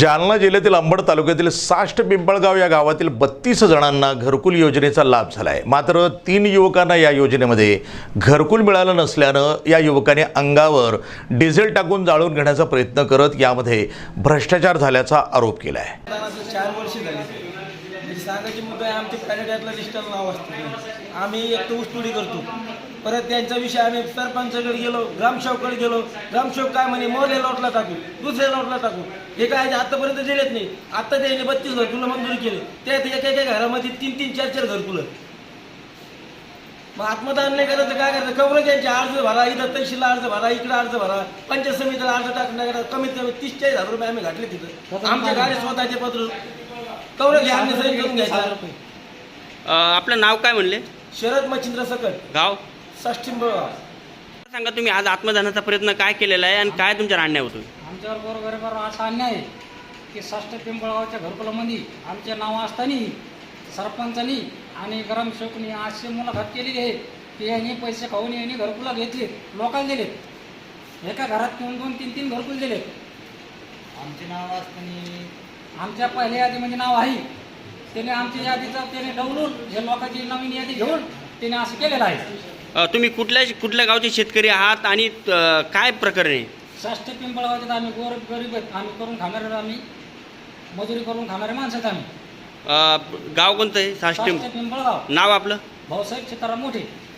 जालना जिल्ह्यातील अंबड तालुक्यातील साष्ट पिंपळगाव या गावातील बत्तीस जणांना घरकुल योजनेचा लाभ झाला आहे मात्र तीन युवकांना या योजनेमध्ये घरकुल मिळालं नसल्यानं या युवकांनी अंगावर डिझेल टाकून जाळून घेण्याचा प्रयत्न करत यामध्ये भ्रष्टाचार झाल्याचा आरोप केला आहे मतदानाचं चार वर्ष झाली म्हणजे सांगायची मुद्दा आहे आमचे प्रायव्हेटला लिस्टला नाव असतं आम्ही एक तर ऊसतोडी करतो. परत त्यांचा विषय आम्ही सरपंचाकडे गेलो ग्रामसेवकडे गेलो. ग्रामसेवक काय म्हणे मोरल्या लॉटला टाकू दुसऱ्या लॉटला टाकू. हे काय आतापर्यंत दिलेत नाही. आता त्यांनी बत्तीस घरकुलं मंजुरी केले. त्यात एका एका घरामध्ये तीन तीन चार चार घरकुलं मग आत्मदान नाही करायचं काय करायचं? कवरच यांचे अर्ज भरा इथं तहसीलला अर्ज भरा इकडे अर्ज भरा. पंचायत समितीला अर्ज टाकण्याकरता कमीत कमी तीस चाळीस हजार रुपये आम्ही घातले तिथं. आमच्या गाडी स्वतःचे पत्र कवरच घ्या आम्ही सही करून घ्यायचा अ, आपलं नाव काय म्हणले? शरद मच्छिंद्र सकट. गाव? षष्ठींबळ सांगा तुम्ही आज आत्मदानाचा प्रयत्न काय केलेला आहे आणि काय तुमच्या अन्याय होतो आमच्यावर बरोबर बरोबर असा अन्याय आहे की षष्ठ पिंपळगावच्या घरकुलामध्ये आमचे नाव असताना सरपंचानी आणि ग्रामसेवकनी अशी मुलाखत केलेली आहे की यांनी पैसे खाऊन यांनी घरकुला घेतले लोकांना दिलेत एका घरात दोन दोन तीन तीन घरकुल दिलेत आमचे नाव असताना आमच्या पहिल्या यादीमध्ये नाव आहे. त्याने आमच्या यादीचं त्याने डवलून हे लोकांची नवीन यादी घेऊन त्याने असं केलेलं आहे. अ, तुम्ही कुठल्या कुठल्या गावचे शेतकरी आहात आणि अ, काय प्रकरण आहे? षष्ठ पिंपळगावच्यात आम्ही गोर गरीब आहेत. आम्ही करून खाणारे आम्ही. मजुरी करून खाणारे माणसं आहेत आम्ही. अ, गाव कोणतं आहे? साष्टी पिंपळगाव. नाव आपलं? भाऊसाहेब सीताराम मोठे.